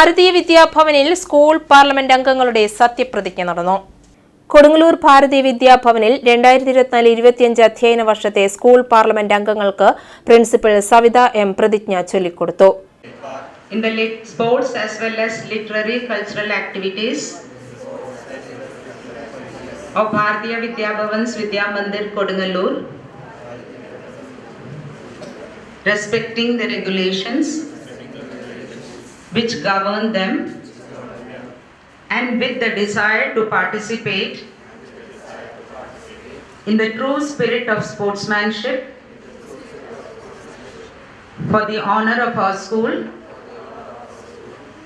ഭാരതീയ വിദ്യാഭവനിൽ school parliament അംഗങ്ങളുടെ സത്യപ്രതിജ്ഞ നടന്നു. കൊടുങ്ങല്ലൂർ ഭാരതീയ വിദ്യാഭവനിൽ രണ്ടായിരത്തി ഇരുപത്തിനാല് ഇരുപത്തിയഞ്ച് അധ്യയന വർഷത്തെ സ്കൂൾ പാർലമെന്റ് അംഗങ്ങൾക്ക് പ്രിൻസിപ്പൽ സവിത എം പ്രതിജ്ഞ ചൊല്ലിക്കൊടുത്തു. Respecting the regulations which govern them and with the desire to participate in the true spirit of sportsmanship for the honor of our school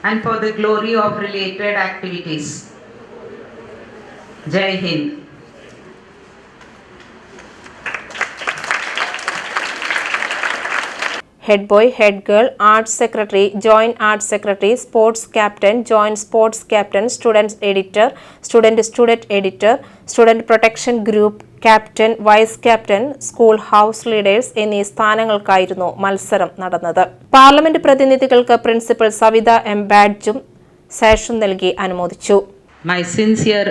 and for the glory of related activities. Jai Hind. Head boy head girl arts secretary joint arts secretary sports captain joint sports captain students editor student student editor student protection group captain vice captain school house leaders എന്നീ സ്ഥാനങ്ങൾക്കായിരുന്നു മത്സരം നടന്നത്. Parliament പ്രതിനിധികൾക്ക് principal Savitha M ബാഡ്ജും സാഷും നൽകി അനുമോദിച്ചു. My sincere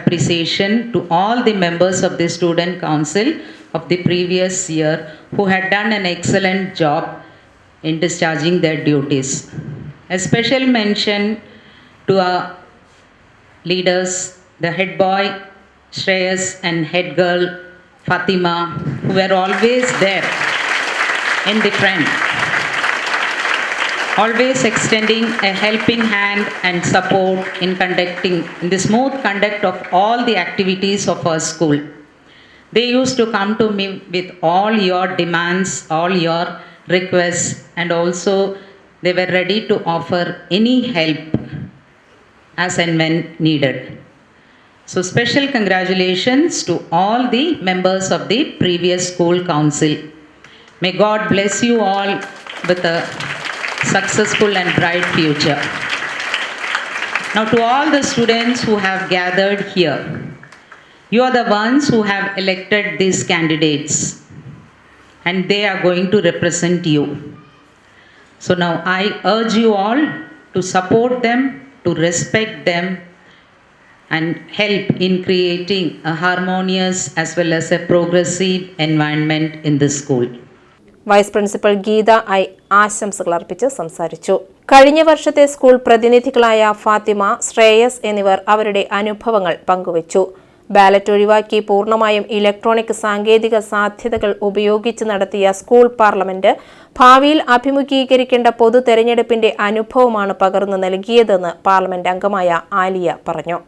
appreciation to all the members of the Student Council of the previous year who had done an excellent job in discharging their duties. A special mention to our leaders, the head boy Shreyas and head girl Fatima, who were always there in the front always extending a helping hand and support in conducting in the smooth conduct of all the activities of our school they used to come to me with all your demands all your requests and also they were ready to offer any help as and when needed so special congratulations to all the members of the previous school council may god bless you all with a successful and bright future. Now, to all the students who have gathered here, you are the ones who have elected these candidates, and they are going to represent you. So, now I urge you all to support them, to respect them, and help in creating a harmonious as well as a progressive environment in the school. Vice principal Geetha I ആശംസകൾ അർപ്പിച്ച് സംസാരിച്ചു കഴിഞ്ഞ വർഷത്തെ school പ്രതിനിധികളായ Fathima Shreyas എന്നിവർ അവരുടെ അനുഭവങ്ങൾ പങ്കുവച്ചു ballot ഒഴിവാക്കി പൂർണമായും ഇലക്ട്രോണിക് സാങ്കേതിക സാധ്യതകൾ ഉപയോഗിച്ച് നടത്തിയ സ്കൂൾ പാർലമെന്റ് ഭാവിയിൽ അഭിമുഖീകരിക്കേണ്ട പൊതു തെരഞ്ഞെടുപ്പിന്റെ അനുഭവമാണ് പകർന്നു നൽകിയതെന്ന് പാർലമെന്റ് അംഗമായ ആലിയ പറഞ്ഞു.